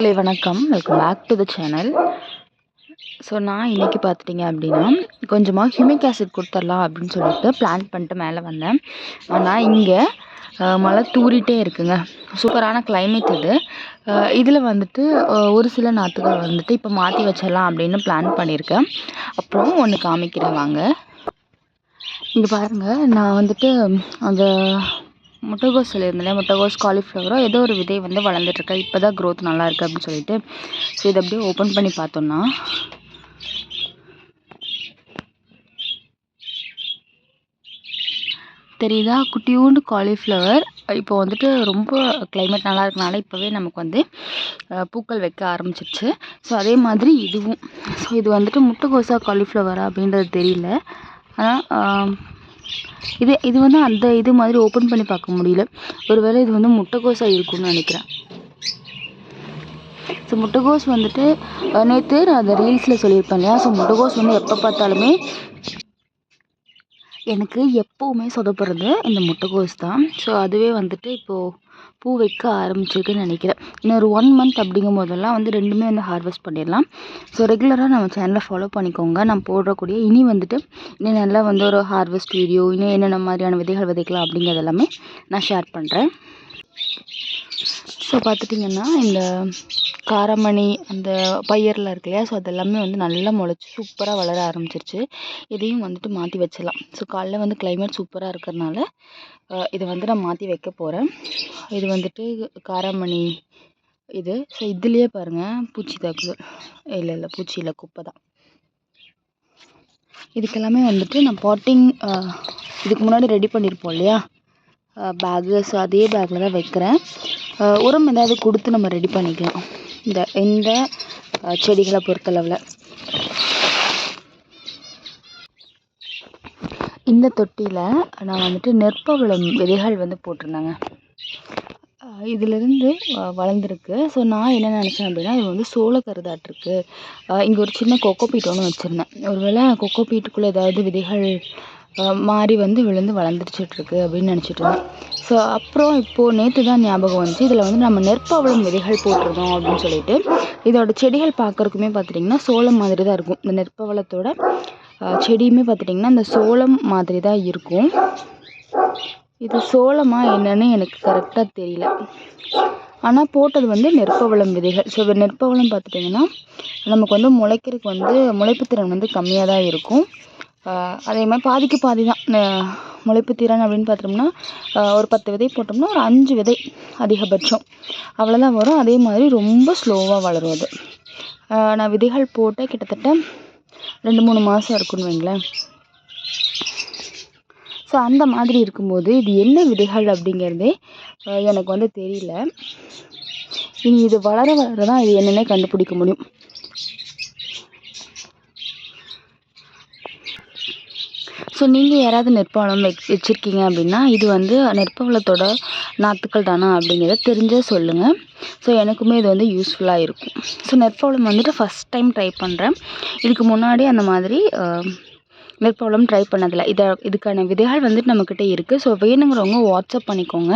Hello வணக்கம். Welcome back to the channel so நான் இன்றைக்கி பார்த்துட்டிங்க அப்படின்னா கொஞ்சமாக ஹியூமிக் ஆசிட் கொடுத்துடலாம் அப்படின்னு சொல்லிட்டு பிளான் பண்ணிட்டு மேலே வந்தேன். ஆனால் இங்கே மழை தூரிட்டே இருக்குங்க. சூப்பரான கிளைமேட் இது. இதில் வந்துட்டு ஒரு சில நாற்றுகள் வந்துட்டு இப்போ மாற்றி வச்சிடலாம் அப்படின்னு பிளான் பண்ணியிருக்கேன். அப்புறம் ஒன்று காமிக்கிறேன் வாங்க. இங்கே பாருங்கள் நான் வந்துட்டு அந்த முட்டைகோஸ் சொல்லியிருந்தேன் முட்டைகோஸ் காலிஃப்ளவரோ ஏதோ ஒரு விதை வந்து வளர்ந்துட்டுருக்கு. இப்போ தான் க்ரோத் நல்லா இருக்குது அப்படின்னு சொல்லிட்டு. ஸோ இதை அப்படியே ஓப்பன் பண்ணி பார்த்தோன்னா தெரியுதா? குட்டியூண்டு காலிஃப்ளவர் இப்போ வந்துட்டு ரொம்ப கிளைமேட் நல்லா இருக்கனால இப்போவே நமக்கு வந்து பூக்கள் வைக்க ஆரம்பிச்சிருச்சு. ஸோ அதே மாதிரி இதுவும். ஸோ இது வந்துட்டு முட்டைகோசா காலிஃப்ளவரா அப்படின்றது தெரியல. ஆனால் இது இது வந்து அந்த இது மாதிரி ஓப்பன் பண்ணி பார்க்க முடியல. ஒருவேளை இது வந்து முட்டைகோஸாக இருக்கும்னு நினைக்கிறேன். ஸோ முட்டைகோஸ் வந்துட்டு நேற்று நான் அந்த ரீல்ஸில் சொல்லியிருப்பேன் இல்லையா? ஸோ முட்டைகோஸ் வந்து எப்போ பார்த்தாலுமே எனக்கு எப்போவுமே சொதப்படுறது இந்த முட்டைகோஸ் தான். ஸோ அதுவே வந்துட்டு இப்போது பூ வைக்க ஆரம்பிச்சிருக்குன்னு நினைக்கிறேன். இன்னொரு ஒன் மந்த் அப்படிங்கும் போதெல்லாம் வந்து ரெண்டுமே வந்து ஹார்வெஸ்ட் பண்ணிடலாம். ஸோ ரெகுலராக நம்ம சேனலை ஃபாலோ பண்ணிக்கோங்க. நான் போடுறக்கூடிய இனி வந்துட்டு இன்னும் நல்லா வந்து ஒரு ஹார்வெஸ்ட் வீடியோ இன்னும் என்னென்ன மாதிரியான விதைகள் விதைக்கலாம் அப்படிங்கிறது எல்லாமே நான் ஷேர் பண்ணுறேன் ஸோ பார்த்துட்டிங்கன்னா இந்த காரமணி அந்த பயிரில் இருக்கு இல்லையா? ஸோ அதெல்லாமே வந்து நல்லா முளைச்சி சூப்பராக வளர ஆரம்பிச்சிருச்சு. இதையும் வந்துட்டு மாற்றி வச்சிடலாம். ஸோ காலைல வந்து கிளைமேட் சூப்பராக இருக்கிறனால இதை வந்து நான் மாற்றி வைக்க போகிறேன் இது வந்துட்டு காராமணி இது. ஸோ இதுலேயே பாருங்கள் பூச்சி தாக்குது. இல்லை இல்லை பூச்சி இல்லை குப்பை தான். இதுக்கெல்லாமே வந்துட்டு நான் பாட்டிங் இதுக்கு முன்னாடி ரெடி பண்ணியிருப்போம் இல்லையா? பேகு ஸோ அதே பேக்கில் தான் வைக்கிறேன். உரம் ஏதாவது கொடுத்து நம்ம ரெடி பண்ணிக்கலாம். இந்த இந்த செடிகளை பொறுத்தளவில். இந்த தொட்டியில் நான் வந்துட்டு நெற்பவளம் விதைகள் வந்து போட்டிருந்தேங்க. இதிலிருந்து வளர்ந்துருக்கு. ஸோ நான் என்ன நினச்சேன் அப்படின்னா இது வந்து சோள கருதாட்டிருக்கு இங்கே ஒரு சின்ன கொக்கோ பீட் ஒன்று வச்சுருந்தேன். ஒருவேளை கொக்கோ பீட்டுக்குள்ளே ஏதாவது விதைகள் மாறி வந்து விழுந்து வளர்ந்துருச்சிட்ருக்கு அப்படின்னு நினச்சிட்டு ஸோ அப்புறம் இப்போது நேற்று தான் ஞாபகம் வந்துச்சு. இதில் வந்து நம்ம நெற்பவளம் விதைகள் போட்டிருந்தோம் அப்படின்னு சொல்லிட்டு. இதோட செடிகள் பார்க்குறக்குமே பார்த்துட்டிங்கன்னா சோளம் மாதிரி தான் இருக்கும். இந்த நெற்பவளத்தோட செடியுமே பார்த்துட்டிங்கன்னா இந்த சோளம் மாதிரி தான் இருக்கும். இது சோளமா என்னன்னு எனக்கு கரெக்டாக தெரியல. ஆனால் போட்டது வந்து நெற்பவளம் விதைகள். ஸோ நெற்பவளம் பார்த்துட்டிங்கன்னா நமக்கு வந்து முளைக்கிறதுக்கு வந்து முளைப்பு திறன் வந்து கம்மியாக தான் இருக்கும். அதே மாதிரி பாதிக்கு பாதி தான். முளைப்பு திறன் அப்படின்னு பார்த்தோம்னா ஒரு பத்து விதை போட்டோம்னா ஒரு அஞ்சு விதை அதிகபட்சம். அவ்வளோதான் வரும். அதே மாதிரி ரொம்ப ஸ்லோவாக வளரும் அது. நான் விதைகள் போட்ட கிட்டத்தட்ட ரெண்டு மூணு மாதம் இருக்குன்னு வைங்களேன். ஸோ அந்த மாதிரி இருக்கும்போது இது என்ன விதைகள் அப்படிங்கிறதே எனக்கு வந்து தெரியல. இனி இது வளர வளர தான் இது என்னென்ன கண்டுபிடிக்க முடியும். ஸோ நீங்கள் யாராவது நெற்பவளம் வெச் வச்சுருக்கீங்க அப்படின்னா இது வந்து நெற்பவளத்தோட நாற்றுக்கள் தானா அப்படிங்கிறத தெரிஞ்சால் சொல்லுங்கள் ஸோ எனக்குமே இது வந்து யூஸ்ஃபுல்லாக இருக்கும். ஸோ நெற்பவளம் வந்துட்டு ஃபஸ்ட் டைம் ட்ரை பண்ணுறேன் இதுக்கு முன்னாடி அந்த மாதிரி நெற்பவளம் ட்ரை பண்ணதில்லை. இதை இதுக்கான விதைகள் வந்துட்டு நம்மக்கிட்ட இருக்குது ஸோ வேணுங்கிறவங்க வாட்ஸ்அப் பண்ணிக்கோங்க.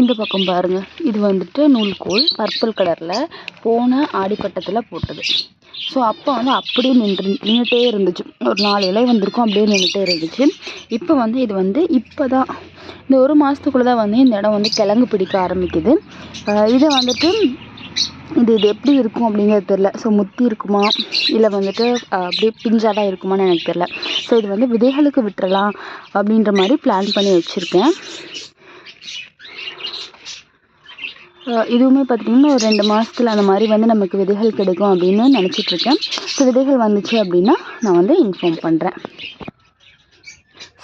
இந்த பக்கம் பாருங்கள் இது வந்துட்டு நூல்கோல் பர்பிள் கலரில் போன ஆடிப்பட்டத்தில் போட்டது. ஸோ அப்போ வந்து அப்படியே நின்று நின்றுட்டே இருந்துச்சு. ஒரு நாலு இலை வந்திருக்கும் அப்படியே நின்றுட்டே இருந்துச்சு. இப்போ வந்து இது வந்து இப்போ தான் இந்த ஒரு மாதத்துக்குள்ளே தான் வந்து இந்த இடம் வந்து கிழங்கு பிடிக்க ஆரம்பிக்குது. இதை வந்துட்டு இது இது எப்படி இருக்கும் அப்படிங்கிறது தெரில ஸோ முத்தி இருக்குமா? இல்லை வந்துட்டு அப்படியே பிஞ்சாக தான் இருக்குமான்னு எனக்கு தெரில ஸோ இது வந்து விதைகளுக்கு விட்டுறலாம் அப்படின்ற மாதிரி பிளான் பண்ணி வச்சுருக்கேன். இதுவுமே பார்த்திங்கன்னா ஒரு ரெண்டு மாதத்துல அந்த மாதிரி வந்து நமக்கு விதைகள் கிடைக்கும் அப்படின்னு நினச்சிட்ருக்கேன். ஸோ விதைகள் வந்துச்சு அப்படின்னா நான் வந்து இன்ஃபார்ம் பண்ணுறேன்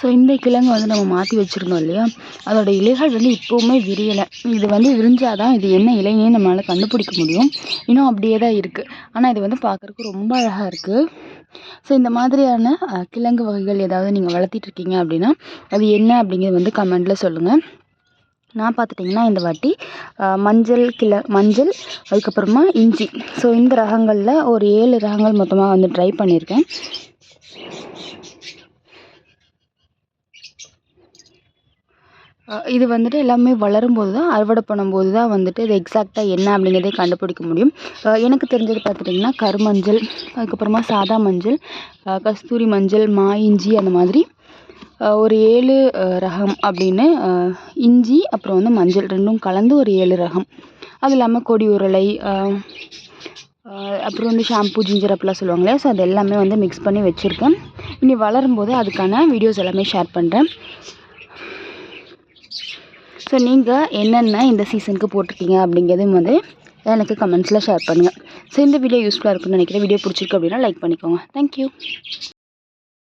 ஸோ இந்த கிழங்கு வந்து நம்ம மாற்றி வச்சுருந்தோம் இல்லையா? அதோட இலைகள் வந்து இப்போவுமே விரியலை. இது வந்து விரிஞ்சால் தான் இது என்ன இலைன்னே நம்மளால் கண்டுபிடிக்க முடியும். இன்னும் அப்படியே தான் இருக்குது ஆனால் இது வந்து பார்க்குறக்கு ரொம்ப அழகாக இருக்குது ஸோ இந்த மாதிரியான கிழங்கு வகைகள் ஏதாவது நீங்கள் வளர்த்திட்ருக்கீங்க அப்படின்னா அது என்ன அப்படிங்கிறது வந்து கமெண்டில் சொல்லுங்கள் நான் பார்த்துட்டிங்கன்னா இந்த வாட்டி மஞ்சள் கிள மஞ்சள் அதுக்கப்புறமா இஞ்சி. ஸோ இந்த ரகங்களில் ஒரு ஏழு ரகங்கள் மொத்தமாக வந்து ட்ரை பண்ணியிருக்கேன். இது வந்துட்டு எல்லாமே வளரும்போது தான் அறுவடை பண்ணும்போது தான் வந்துட்டு இது எக்ஸாக்டாக என்ன அப்படிங்கிறதே கண்டுபிடிக்க முடியும். எனக்கு தெரிஞ்சது பார்த்துட்டிங்கன்னா கருமஞ்சள் அதுக்கப்புறமா சாதா மஞ்சள் கஸ்தூரி மஞ்சள் மா இஞ்சி அந்த மாதிரி. ஒரு ஏழு ரகம் அப்படின்னு இஞ்சி அப்புறம் வந்து மஞ்சள் ரெண்டும் கலந்து ஒரு ஏழு ரகம். அது இல்லாமல் கொடி உருளை அப்புறம் வந்து ஷாம்பு ஜிஞ்சர் அப்படிலாம் சொல்லுவாங்க இல்லையா? ஸோ அது எல்லாமே வந்து மிக்ஸ் பண்ணி வச்சுருக்கேன். இனி வளரும்போது அதுக்கான வீடியோஸ் எல்லாமே ஷேர் பண்ணுறேன் ஸோ நீங்கள் என்னென்ன இந்த சீசனுக்கு போட்டிருக்கீங்க அப்படிங்கிறதும் வந்து எனக்கு கமெண்ட்ஸில் ஷேர் பண்ணுங்கள் ஸோ இந்த வீடியோ யூஸ்ஃபுல்லாக இருக்குன்னு நினைக்கிறேன். வீடியோ பிடிச்சிருக்கு அப்படின்னா லைக் பண்ணிக்கோங்க. தேங்க்யூ